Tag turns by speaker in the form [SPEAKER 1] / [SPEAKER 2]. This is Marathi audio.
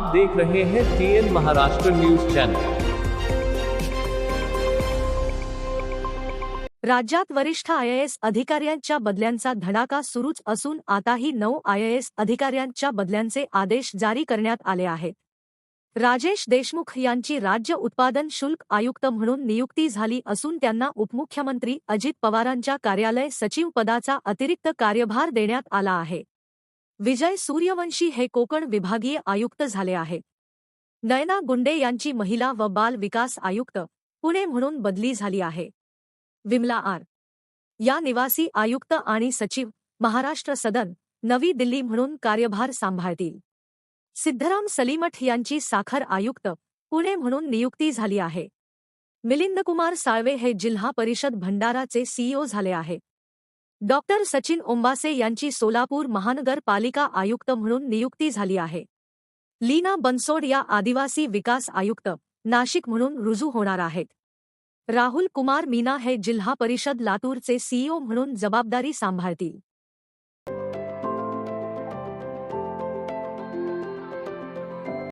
[SPEAKER 1] आप देख रहे हैं टीएन महाराष्ट्र न्यूज चैनल
[SPEAKER 2] राज्यात वरिष्ठ आयएएस अधिकाऱ्यांच्या बदल्यांचा धडाका सुरूच असून आताही नऊ आयएएस अधिकाऱ्यांच्या बदल्यांचे आदेश जारी करण्यात आले आहेत. राजेश देशमुख यांची राज्य उत्पादन शुल्क आयुक्त म्हणून नियुक्ती झाली असून त्यांना उपमुख्यमंत्री अजित पवारांच्या कार्यालय सचिव पदाचा अतिरिक्त कार्यभार देण्यात आला आहे. विजय सूर्यवंशी हे कोकण विभागीय आयुक्त झाले आहेत. नयना गुंडे यांची महिला व बाल विकास आयुक्त पुणे म्हणून बदली झाली आहे. विमला आर. या निवासी आयुक्त आणि सचिव महाराष्ट्र सदन नवी दिल्ली म्हणून कार्यभार सांभाळतील. सिद्धराम सलीमठ यांची साखर आयुक्त पुणे म्हणून नियुक्ती झाली आहे. मिलिंदकुमार साळवे हे जिल्हा परिषद भंडाराचे सीईओ झाले आहे. डॉक्टर सचिन ओंबासे यांची सोलापूर महानगरपालिका आयुक्त म्हणून नियुक्ती झाली आहे. लीना बनसोड या आदिवासी विकास आयुक्त नाशिक म्हणून रुजू होणार आहेत. राहुल कुमार मीना हे जिल्हा परिषद लातूरचे सीईओ म्हणून जबाबदारी सांभाळतील.